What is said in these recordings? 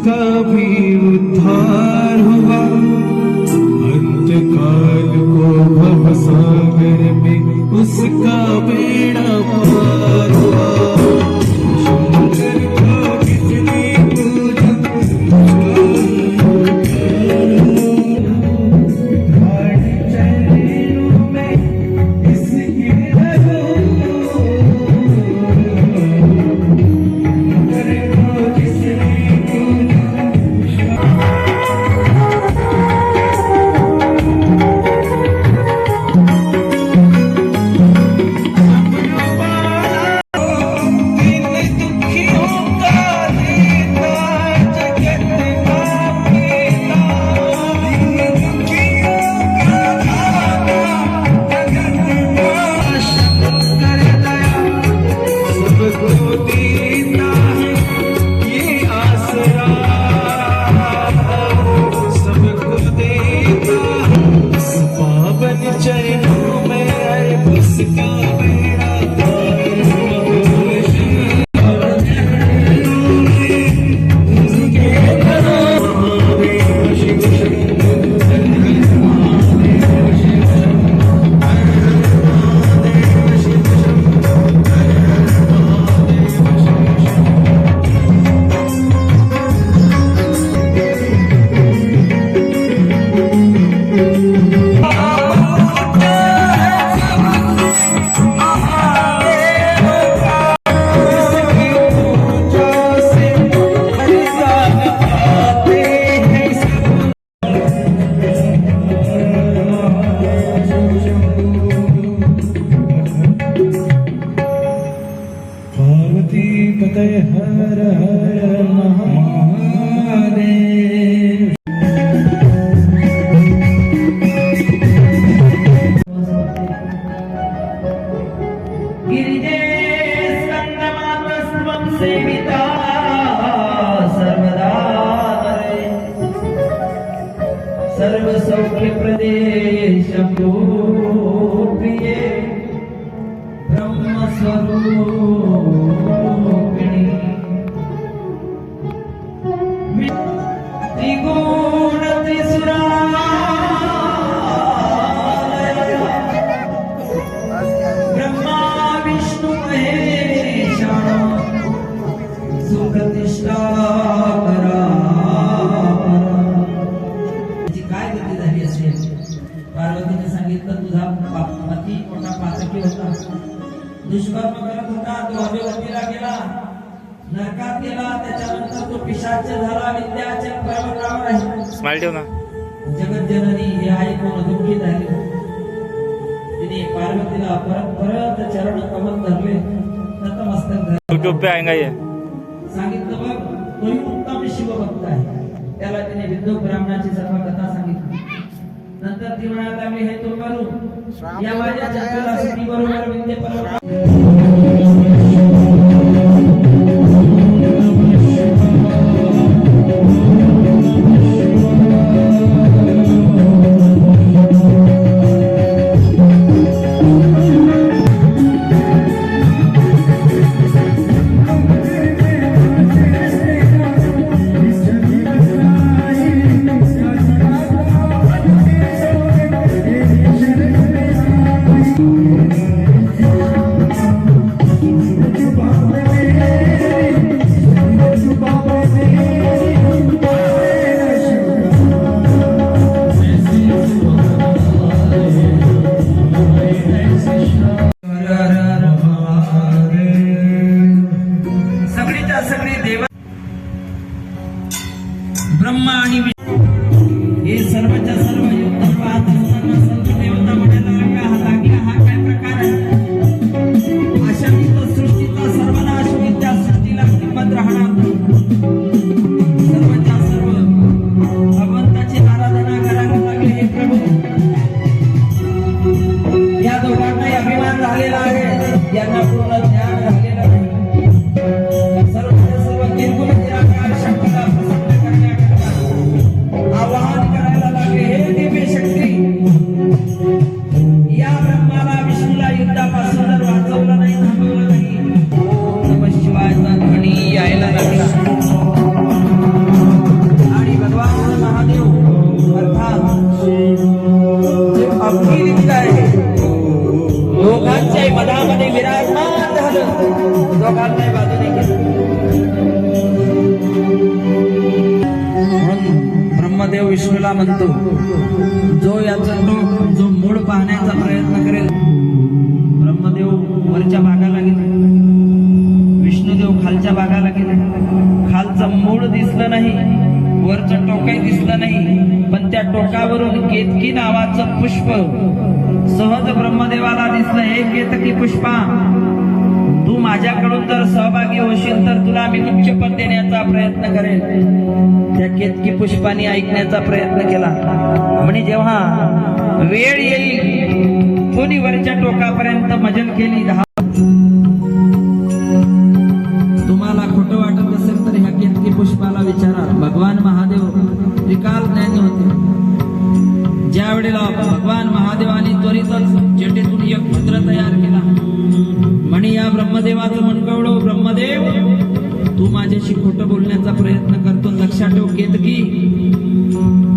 इसका भी उद्धार हुआ shampoo सांगितलं तुझा पती मोठा पातकी होता. दुष्कर्म करत होता तो अभिवतीला गेला. नरकात गेला त्याच्यानंतर तो पिशाच झाला विद्याचल पर्वतावर आहे. स्माइल ठेव ना. जगत जननी हे ऐकून दुःखी झाली? तिने पार्वतीला परत परत चरण कमल धरले. नतमस्तक. यूट्यूब पे आएगा ये. सांगितलं बघ तोही उत्तम शिवभक्त आहे. त्याला तिने विद्युत ब्राह्मणाची सर्व कथा सांगितली. नंतर ती म्हणायला लागली हे तो करू. या माझ्या बरोबर विद्ये पर्वत सगळीच्या विष्णुदेव खालच्या भागाला गेले खालचं मूळ दिसलं नाही वरचं टोकही दिसलं नाही पण त्या टोकावरून केतकी नावाचं पुष्प सहज ब्रह्मदेवाला दिसलं. हे केतकी पुष्पा तू माझ्याकडून जर सहभागी होशील तर तुला मी उच्च पद देण्याचा प्रयत्न करेल त्या केतकी पुष्पाने ऐकण्याचा प्रयत्न केला. म्हणजे जेव्हा वेळ येईल कोणी वरच्या टोकापर्यंत मजल केली. दहा वाटत असेल तर ह्या केतकी पुष्पाला विचारा. भगवान महादेव त्रिकाल ज्ञानी होते. ज्या वेळेला भगवान महादेवाने त्वरितच जटेतून एक मंत्र तयार केला. म्हणे या ब्रह्मदेवाचं मनकवडो ब्रह्मदेव! तू माझ्याशी खोटं बोलण्याचा प्रयत्न करतो. लक्षात ठेव केतकी!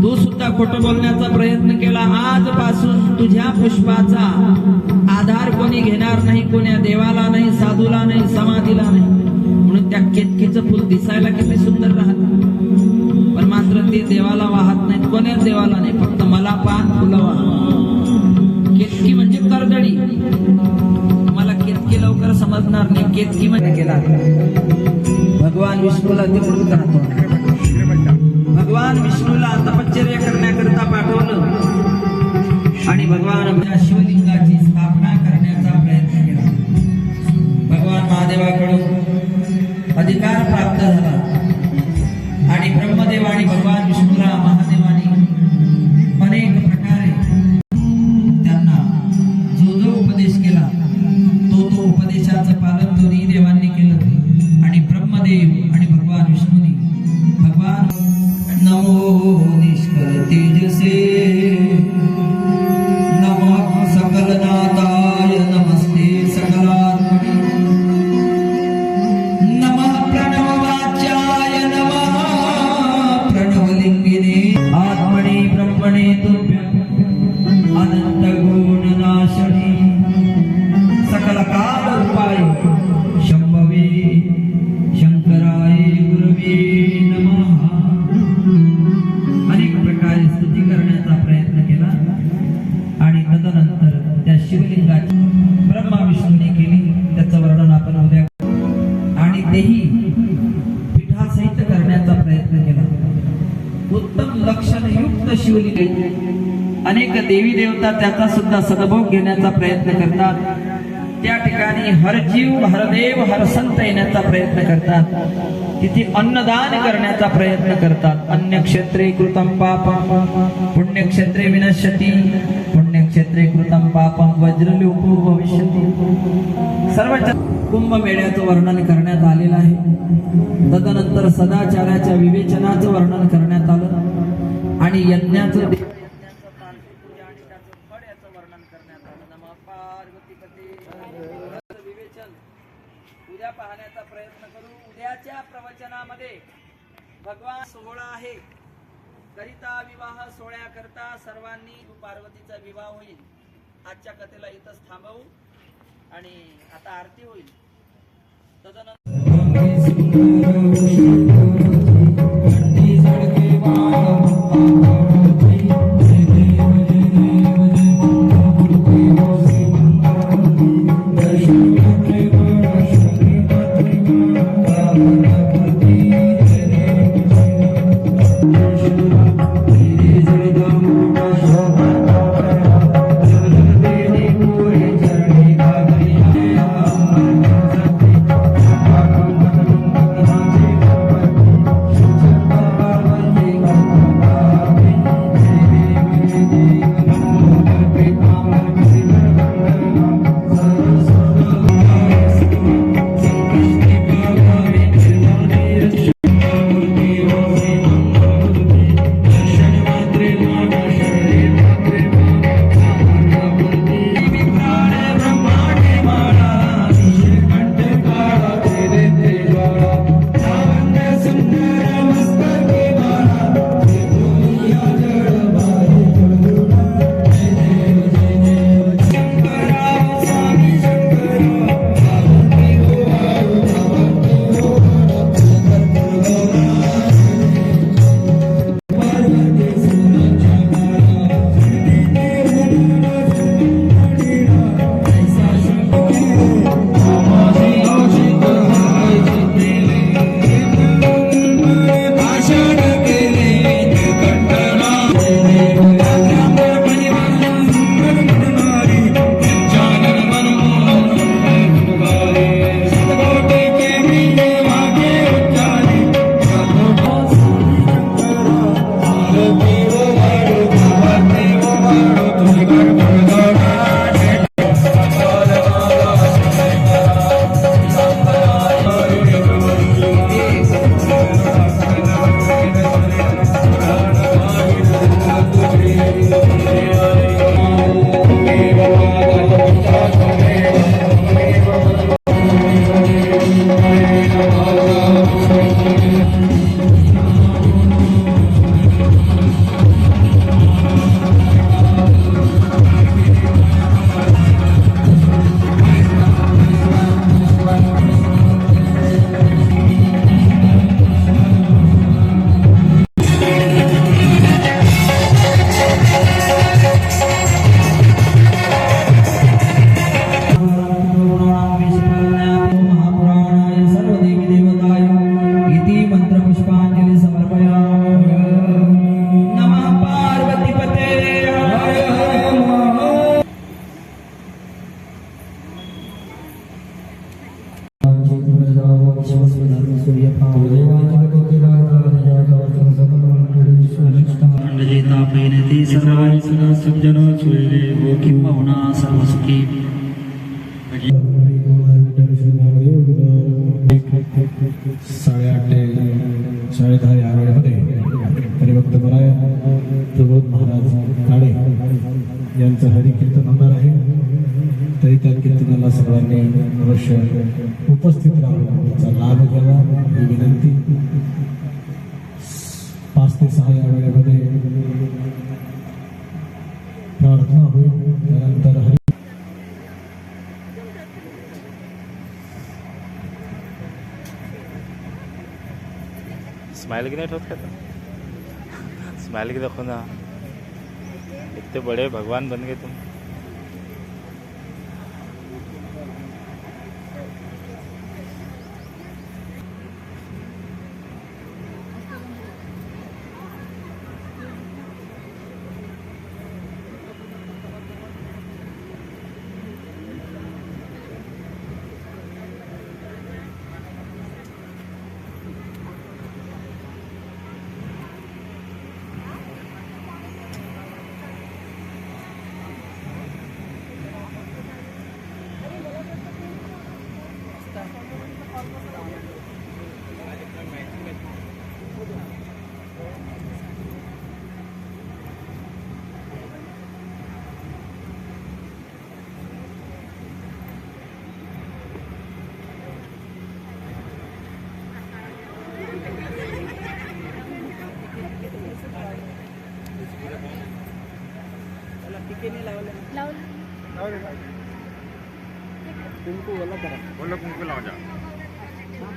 तू सुद्धा खोटं बोलण्याचा प्रयत्न केला आजपासून तुझ्या पुष्पाचा. आधार कोणी घेणार नाही कोण्या देवाला नाही साधूला नाही समाधीला नाही. त्या केतकीचं फुल दिसायला किती सुंदर राहत. पण मात्र ते देवाला वाहत नाहीत. कोण्याच देवाला नाही? फक्त मला पान फुलं वाह केतकी म्हणजे कर्दळी मला केतकी लवकर समजणार नाही. केतकी म्हणजे केला. भगवान विष्णूला तिकडून राहतो. भगवान विष्णूला तपश्चर्या करण्याकरिता पाठवलं. आणि ब्रह्मदेव आणि भगवान विष्णूला लक्षणयुक्त अनेक देवी देवता त्याचा सुद्धा सदभोग घेण्याचा प्रयत्न करतात. त्या ठिकाणी हरजीव हरदेव हरसंत येण्याचा प्रयत्न करतात. तिथे अन्नदान करण्याचा प्रयत्न करतात. अन्य क्षेत्रे कृतम पापम पुण्यक्षेत्रे विनश्यती पुण्यक्षेत्रे कृतम पापम वज्रलोको भविष्यती. सर्व कुंभमेळ्याचं वर्णन करण्यात आलेलं आहे. तदनंतर सदाचाराच्या विवेचनाचं वर्णन करण्यात आलं. आणि यज्ञाचं दे- विवेचन उद्या पाहण्याचा प्रयत्न करू उद्याच्या प्रवचनामध्ये भगवान सोहळा आहे करिता विवाह सोहळ्याकरता सर्वांनी पार्वतीचा विवाह होईल आजच्या कथेला इथंच थांबवू आणि आता आरती होईल. तदनंतर साडेआठ ते साडेदहा या वेळेमध्ये हरिभक्त मराय प्रबोध महाराज काळे यांचं हरिकीर्तन होणार आहे. तरी त्या कीर्तनाला सर्वांनी अवश्य उपस्थित राहून त्याचा लाभ घ्यावा ही विनंती पाच ते सहा या वेळेमध्ये प्रार्थना होईल त्यानंतर हरि स्माइल की नहीं ठोक था स्माइल की देखो ना इतने बड़े भगवान बन गए तुम।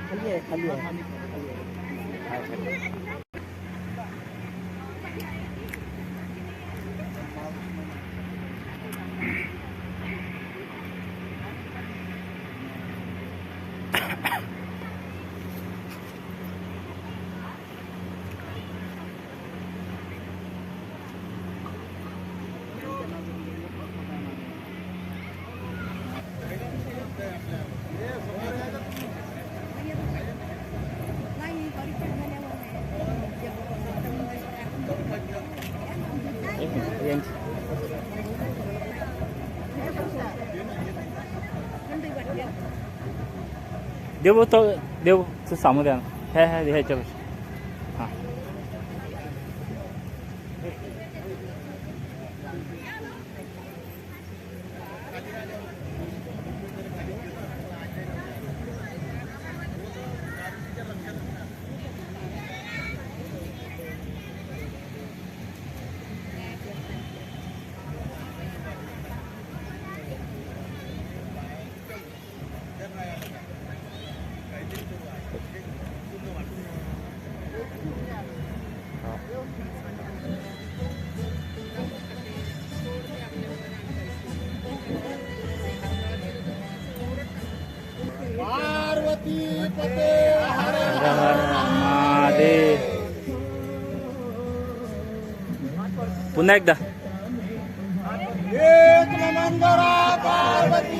खाली आहे खाली आहे खाली आहे. देव तो देव तू सांगू द्या हे हे ह्याच्या महादेव पुन्हा एकदा. पार्वती.